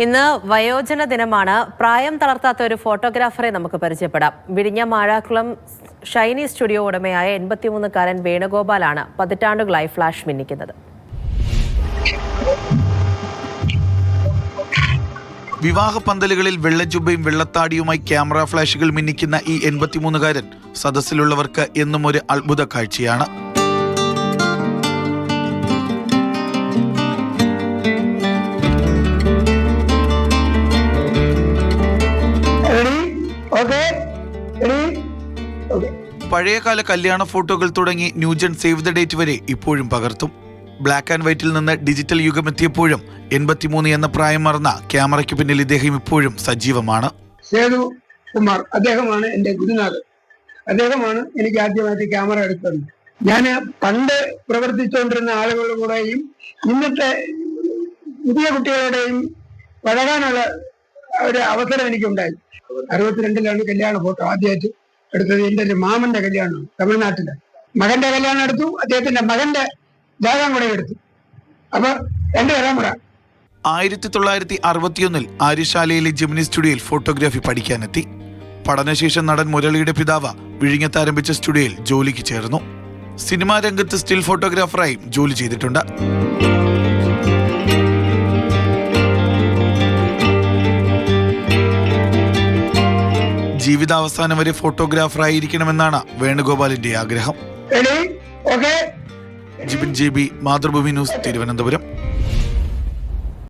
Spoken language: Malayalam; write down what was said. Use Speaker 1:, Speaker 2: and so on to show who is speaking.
Speaker 1: ഇന്ന് വയോജന ദിനമാണ്. പ്രായം തളർത്താത്ത ഒരു ഫോട്ടോഗ്രാഫറെ നമുക്ക് പരിചയപ്പെടാം. വിഴിഞ്ഞ മാഴാക്കുളം ഷൈനി സ്റ്റുഡിയോ ഉടമയായ എൺപത്തിമൂന്നുകാരൻ വേണുഗോപാലാണ് പതിറ്റാണ്ടുകളായി ഫ്ലാഷ് മിന്നിക്കുന്നത്.
Speaker 2: വിവാഹ പന്തലുകളിൽ വെള്ളജുബയും വെള്ളത്താടിയുമായി ക്യാമറ ഫ്ലാഷുകൾ മിന്നിക്കുന്ന ഈ എൺപത്തിമൂന്നുകാരൻ സദസ്സിലുള്ളവർക്ക് എന്നും ഒരു അത്ഭുത കാഴ്ചയാണ്.
Speaker 3: Okay
Speaker 2: പഴയകാല കല്യാണ ഫോട്ടോകൾ തുടങ്ങി ന്യൂജൻ സേവ് ദ ഡേറ്റ് വരെ ഇപ്പോഴും പകർത്തും. ബ്ലാക്ക് ആൻഡ് വൈറ്റിൽ നിന്ന് ഡിജിറ്റൽ യുഗമെത്തിയപ്പോഴും എൺപത്തിമൂന്ന് എന്ന പ്രായം മറന്ന ക്യാമറയ്ക്ക് പിന്നിൽ ഇദ്ദേഹം ഇപ്പോഴും സജീവമാണ്.
Speaker 3: സേതു കുമാർ അദ്ദേഹമാണ് എന്റെ ഗുരുനാഥൻ. അദ്ദേഹമാണ് എനിക്ക് ആദ്യമായിട്ട് ക്യാമറ എടുത്തത്. ഞാൻ പണ്ട് പ്രവർത്തിച്ചുകൊണ്ടിരുന്ന ആളുകളുടെ കൂടെയും ഇന്നത്തെ പുതിയ കുട്ടികളുടെയും പഴകാനുള്ള ഒരു അവസരം എനിക്കുണ്ടായി. അറുപത്തിരണ്ടിലാണ് കല്യാണ ഫോട്ടോ ആദ്യമായിട്ട് എടുത്തത് എന്റെ ഒരു മാമന്റെ കല്യാണം തമിഴ്നാട്ടിൽ. മകന്റെ കല്യാണം എടുത്തു അദ്ദേഹത്തിന്റെ മകന്റെ ജാതകം കൂടെ എടുത്തു. അപ്പൊ രണ്ടുപേരാം കൂടെ
Speaker 2: ആയിരത്തി തൊള്ളായിരത്തി അറുപത്തിയൊന്നിൽ ആര്യശാലയിലെ ജിമിനി സ്റ്റുഡിയോയിൽ ഫോട്ടോഗ്രാഫി പഠിക്കാനെത്തി. പഠനശേഷം നടൻ മുരളിയുടെ പിതാവ് വിഴിഞ്ഞത്ത് ആരംഭിച്ച സ്റ്റുഡിയോയിൽ ജോലിക്ക് ചേർന്നു. സിനിമാ രംഗത്ത് സ്റ്റിൽ ഫോട്ടോഗ്രാഫറായും ജോലി ചെയ്തിട്ടുണ്ട്. ജീവിതാവസാനം വരെ ഫോട്ടോഗ്രാഫർ ആയിരിക്കണമെന്നാണ് വേണുഗോപാലിന്റെ ആഗ്രഹം. Jibin J B Mathrubhumi news Thiruvananthapuram.